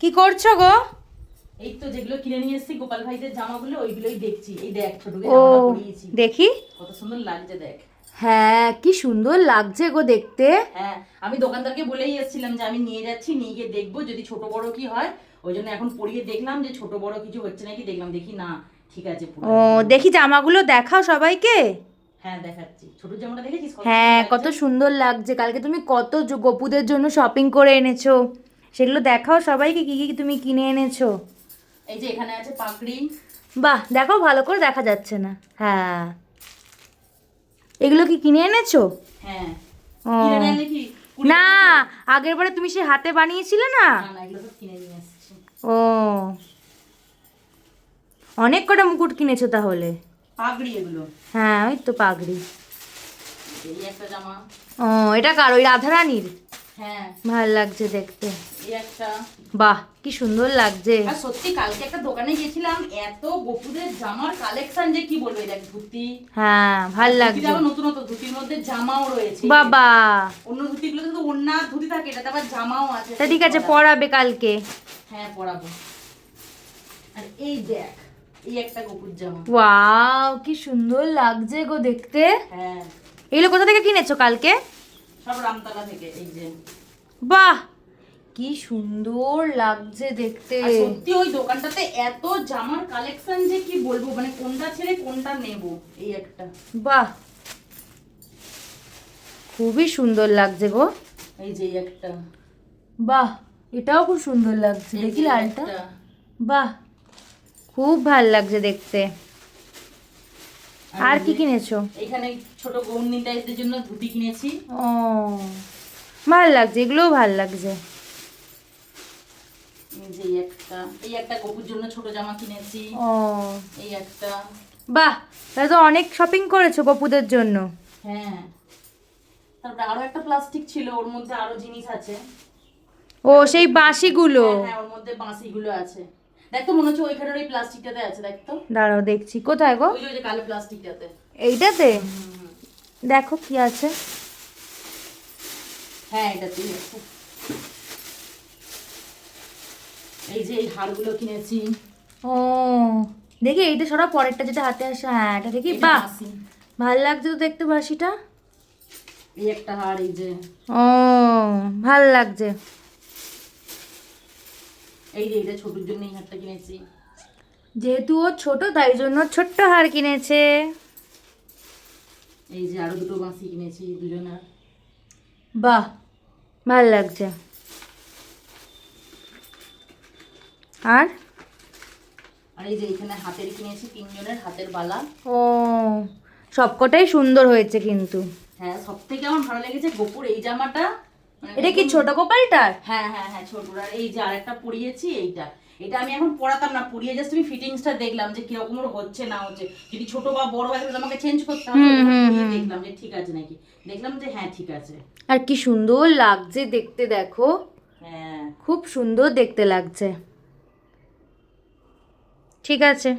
কি করছ গো? এই তো যেগুলো কিনে নিয়ে এসেছি গোপাল ভাইদের জামাগুলো ওইগুলোই দেখছি। এই দেখ ছোটকে ও জামাটা পরিয়েছি দেখি। কত সুন্দর লাগছে দেখ। হ্যাঁ কি সুন্দর লাগছে গো দেখতে। হ্যাঁ আমি দোকানদারকে বলেই এসেছিলাম যে আমি নিয়ে যাচ্ছি নিয়ে গিয়ে দেখব যদি ছোট বড় কি হয়। ওই জন্য এখন পরিয়ে দেখলাম যে ছোট বড় কিছু হচ্ছে নাকি দেখলাম দেখি না ঠিক আছে ও দেখি জামাগুলো দেখাও সবাইকে। হ্যাঁ দেখাচ্ছি। ছোট জামাটা দেখেছিস কত হ্যাঁ কত? সুন্দর লাগছে। কালকে তুমি কত গপুদের জন্য শপিং করে এনেছো। সেগুলো দেখাও সবাইকে কি কি তুমি কিনে এনেছো। এই যে এখানে আছে পাকড়ি বাহ দেখো ভালো করে দেখা যাচ্ছে না। হ্যাঁ। এগুলো কি কিনে এনেছো? হ্যাঁ। ও। না? আগের বারে তুমি সে হাতে বানিয়েছিলে না? ও। অনেক কটা মুকুট কিনেছো তাহলে? পাগড়ি এগুলো। হ্যাঁ ওই তো পাগড়ি। ও এটা কার? ওই রাধারানীর? হ্যাঁ। ভালো লাগছে দেখতে। বাহ কি সুন্দর লাগছে। সত্যি কালকে একটা দোকানে গেছিলাম এত গোপুদের জামার কালেকশন যে কি বলব দেখ ধুতি। হ্যাঁ ভালো লাগছে। আবার নতুন নতুন ধুতির মধ্যে জামাও রয়েছে। বাবা। অন্য ধুতিগুলো তো অন্য ধুতি থাকে এটাতে আবার জামাও আছে। তা ঠিক আছে। পড়াবে কালকে। হ্যাঁ পরাবো। আর এই দেখ এই একটা গোপুর জামা। ওয়াও কি সুন্দর লাগছে গো দেখতে। হ্যাঁ। এগুলো কোথা থেকে কিনেছো কালকে? সব রামতলা থেকে এই যে। বাহ! কি সুন্দর লাগছে দেখতে। সত্যি ওই দোকানটাতে এত জামার কালেকশন যে কি বলব মানে কোনটা ছেড়ে কোনটা নেব এই একটা। বাহ! খুবই সুন্দর লাগছে গো। এই যে একটা। বাহ! এটাও খুব সুন্দর লাগছে দেখি লালটা বাহ! খুব ভালো লাগছে দেখতে। আর কি কিনেছো? এখানে ছোট গৌরনী টাইপের জন্য ধুতি কিনেছি। ও ভালো লাগছে এগুলোও ভালো লাগছে। এই যে একটা এই একটা গপুর জন্য ছোট জামা কিনেছি। ও। এই একটা। বাহ তাহলে তো অনেক শপিং করেছ গপুদের জন্য। হ্যাঁ। তারপরে আরও একটা প্লাস্টিক ছিল ওর মধ্যে আরও জিনিস আছে। ও সেই বাঁশিগুলো। হ্যাঁ, হ্যাঁ ওর মধ্যে বাঁশিগুলো আছে। দেখ তো মনে হচ্ছে ওই প্লাস্টিকটাতে আছে দেখ তো। দাঁড়াও দেখছি। কোথায় গো? ওই যে কালো প্লাস্টিকটাতে। এইটাতে? দেখো কি আছে। হ্যাঁ এটাতেই আছে। এই যে এই হারগুলো কিনেছি। ও দেখি এইটা সরা পরেরটা যেটা হাতে আসে। হ্যাঁ এটা দেখি বাহ! ভালো লাগছে তো দেখতে বাঁশিটা এই একটা হার এই যে। ও ভালো লাগছে। এই যে এটা ছোটর জন্য এই হারটা কিনেছি। যেহেতু ও ছোট তাই জন্য ছোট্ট হার কিনেছে। এই যে আরও দুটো বাঁশি কিনেছি দুজনার। বাহ ভালো লাগছে। আর? আর এই যে এখানে হাতের কিনেছি তিনজনের হাতের বালা। ও সবকটাই সুন্দর হয়েছে কিন্তু। হ্যাঁ সব থেকে আমার ভালো লেগেছে গোপুর এই জামাটা। এটা কি ছোট গোপালটার? হ্যাঁ হ্যাঁ হ্যাঁ ছোট আর এই যে আরেকটা পরিয়েছি এইটা। এটা আমি এখন পরাতাম না পরিয়ে জাস্ট আমি ফিটিংসটা দেখলাম যে কীরকম ওর হচ্ছে না হচ্ছে। যদি ছোট বা বড় হয় তাহলে আমাকে চেঞ্জ করতে হবে। দেখলাম যে ঠিক আছে নাকি। দেখলাম যে হ্যাঁ ঠিক আছে। আর কি সুন্দর লাগছে দেখতে দেখো। হ্যাঁ। খুব সুন্দর দেখতে লাগছে। ঠিক আছে।